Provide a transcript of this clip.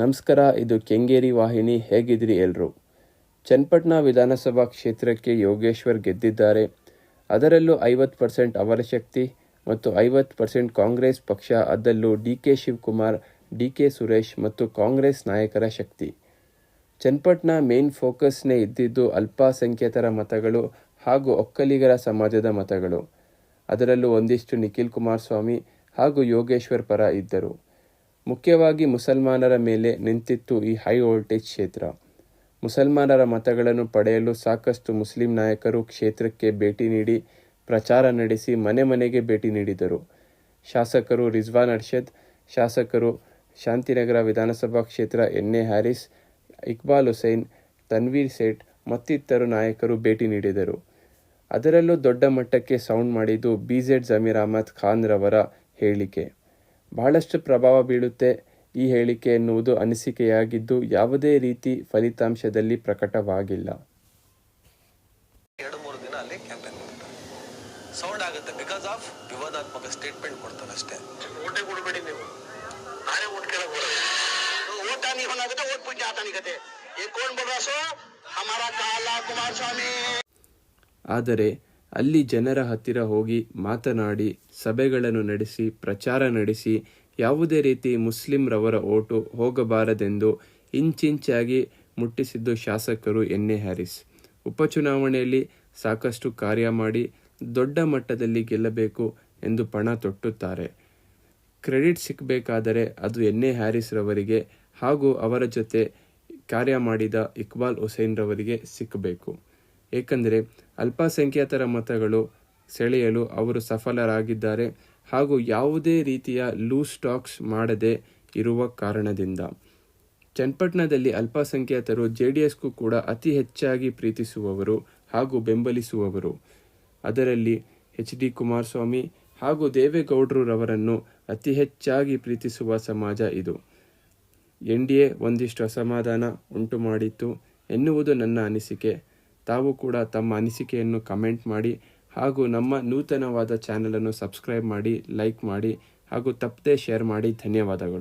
ನಮಸ್ಕಾರ, ಇದು ಕೆಂಗೇರಿ ವಾಹಿನಿ. ಹೇಗಿದ್ರಿ ಎಲ್ಲರೂ ಚನ್ನಪಟ್ಟಣ ವಿಧಾನಸಭಾ ಕ್ಷೇತ್ರಕ್ಕೆ ಯೋಗೇಶ್ವರ್ ಗೆದ್ದಿದ್ದಾರೆ. ಅದರಲ್ಲೂ ಐವತ್ತು ಪರ್ಸೆಂಟ್ ಅವರ ಶಕ್ತಿ ಮತ್ತು ಐವತ್ತು ಪರ್ಸೆಂಟ್ ಕಾಂಗ್ರೆಸ್ ಪಕ್ಷ, ಅದರಲ್ಲೂ D K Shivakumar, D K Suresh ಮತ್ತು ಕಾಂಗ್ರೆಸ್ ನಾಯಕರ ಶಕ್ತಿ. ಚನ್ನಪಟ್ಟಣ ಮೇನ್ ಫೋಕಸ್ನೇ ಇದ್ದಿದ್ದು ಅಲ್ಪಸಂಖ್ಯಾತರ ಮತಗಳು ಹಾಗೂ ಒಕ್ಕಲಿಗರ ಸಮಾಜದ ಮತಗಳು. ಅದರಲ್ಲೂ ಒಂದಿಷ್ಟು ನಿಖಿಲ್ ಕುಮಾರಸ್ವಾಮಿ ಹಾಗೂ ಯೋಗೇಶ್ವರ್ ಪರ ಇದ್ದರು. ಮುಖ್ಯವಾಗಿ ಮುಸಲ್ಮಾನರ ಮೇಲೆ ನಿಂತಿತ್ತು ಈ ಹೈ ವೋಲ್ಟೇಜ್ ಕ್ಷೇತ್ರ. ಮುಸಲ್ಮಾನರ ಮತಗಳನ್ನು ಪಡೆಯಲು ಸಾಕಷ್ಟು ಮುಸ್ಲಿಂ ನಾಯಕರು ಕ್ಷೇತ್ರಕ್ಕೆ ಭೇಟಿ ನೀಡಿ ಪ್ರಚಾರ ನಡೆಸಿ ಮನೆ ಮನೆಗೆ ಭೇಟಿ ನೀಡಿದರು. ಶಾಸಕರು ರಿಜ್ವಾನ್ ಅರ್ಷದ್, ಶಾಸಕರು ಶಾಂತಿನಗರ ವಿಧಾನಸಭಾ ಕ್ಷೇತ್ರ ಎನ್ ಎ ಹ್ಯಾರಿಸ್ ಇಕ್ಬಾಲ್ ಹುಸೈನ್, ತನ್ವೀರ್ ಸೇಠ್ ಮತ್ತಿತರರು ನಾಯಕರು ಭೇಟಿ ನೀಡಿದರು. ಅದರಲ್ಲೂ ದೊಡ್ಡ ಮಟ್ಟಕ್ಕೆ ಸೌಂಡ್ ಮಾಡಿದ್ದು ಬಿಜೆಡ್ ಜಮೀರ್ ಅಹಮದ್ ಖಾನ್ ರವರ ಹೇಳಿಕೆ. ಬಹಳಷ್ಟು ಪ್ರಭಾವ ಬೀಳುತ್ತೆ ಈ ಹೇಳಿಕೆ ಎನ್ನುವುದು ಅನಿಸಿಕೆಯಾಗಿದ್ದು ಯಾವುದೇ ರೀತಿ ಫಲಿತಾಂಶದಲ್ಲಿ ಪ್ರಕಟವಾಗಿಲ್ಲ. ಎರಡು ಮೂರು ದಿನ ಅಲ್ಲಿ ಕ್ಯಾಂಪೇನ್ ಸೌಂಡ್ ಆಗುತ್ತೆ ಬಿಕಾಸ್ ಆಫ್ ವಿವಾದಾತ್ಮಕ ಸ್ಟೇಟ್ಮೆಂಟ್ ಕೊಡ್ತಾರೆ ಅಷ್ಟೇ. ಓಟೆ ಕೊಡಬೇಡಿ ನೀವು. ನಾನೇ ಓಟ್ ಕೇಳಕ್ ಓಟ ನೀವು ಆಗುತ್ತೆ ಓಟ್ ಪೂಜೆ ಆತನಿಗತೆ ಏನ್ ಕೋಣ್ ಬಡವಾಸು ಹಮಾರ ಕಾಲ ಕುಮಾರಸ್ವಾಮಿ. ಆದರೆ ಅಲ್ಲಿ ಜನರ ಹತ್ತಿರ ಹೋಗಿ ಮಾತನಾಡಿ, ಸಭೆಗಳನ್ನು ನಡೆಸಿ, ಪ್ರಚಾರ ನಡೆಸಿ, ಯಾವುದೇ ರೀತಿ ಮುಸ್ಲಿಂರವರ ಓಟು ಹೋಗಬಾರದೆಂದು ಇಂಚಿಂಚಾಗಿ ಮುಟ್ಟಿಸಿದ್ದು ಶಾಸಕರು ಎನ್. ಎ. ಹ್ಯಾರಿಸ್. ಉಪಚುನಾವಣೆಯಲ್ಲಿ ಸಾಕಷ್ಟು ಕಾರ್ಯ ಮಾಡಿ ದೊಡ್ಡ ಮಟ್ಟದಲ್ಲಿ ಗೆಲ್ಲಬೇಕು ಎಂದು ಪಣ ತೊಟ್ಟುತ್ತಾರೆ. ಕ್ರೆಡಿಟ್ ಸಿಕ್ಕಬೇಕಾದರೆ ಅದು ಎನ್. ಎ. ಹ್ಯಾರಿಸ್ರವರಿಗೆ ಹಾಗೂ ಅವರ ಜೊತೆ ಕಾರ್ಯ ಮಾಡಿದ ಇಕ್ಬಾಲ್ ಹುಸೇನ್ರವರಿಗೆ ಸಿಕ್ಕಬೇಕು. ಏಕೆಂದರೆ ಅಲ್ಪಸಂಖ್ಯಾತರ ಮತಗಳು ಸೆಳೆಯಲು ಅವರು ಸಫಲರಾಗಿದ್ದಾರೆ ಹಾಗೂ ಯಾವುದೇ ರೀತಿಯ ಲೂಸ್ ಟಾಕ್ಸ್ ಮಾಡದೆ ಇರುವ ಕಾರಣದಿಂದ. ಚನ್ನಪಟ್ಟಣದಲ್ಲಿ ಅಲ್ಪಸಂಖ್ಯಾತರು ಜೆ ಡಿ ಎಸ್ಗೂ ಕೂಡ ಅತಿ ಹೆಚ್ಚಾಗಿ ಪ್ರೀತಿಸುವವರು ಹಾಗೂ ಬೆಂಬಲಿಸುವವರು. ಅದರಲ್ಲಿ ಎಚ್ ಡಿ ಕುಮಾರಸ್ವಾಮಿ ಹಾಗೂ ದೇವೇಗೌಡರವರನ್ನು ಅತಿ ಹೆಚ್ಚಾಗಿ ಪ್ರೀತಿಸುವ ಸಮಾಜ ಇದು. ಎನ್ ಡಿ ಎ ಒಂದಿಷ್ಟು ಅಸಮಾಧಾನ ಉಂಟು ಮಾಡಿತ್ತು ಎನ್ನುವುದು ನನ್ನ ಅನಿಸಿಕೆ. ತಾವು ಕೂಡ ತಮ್ಮ ಅನಿಸಿಕೆಯನ್ನು ಕಮೆಂಟ್ ಮಾಡಿ ಹಾಗೂ ನಮ್ಮ ನೂತನವಾದ ಚಾನಲನ್ನು ಸಬ್ಸ್ಕ್ರೈಬ್ ಮಾಡಿ, ಲೈಕ್ ಮಾಡಿ ಹಾಗೂ ತಪ್ಪದೇ ಶೇರ್ ಮಾಡಿ. ಧನ್ಯವಾದಗಳು.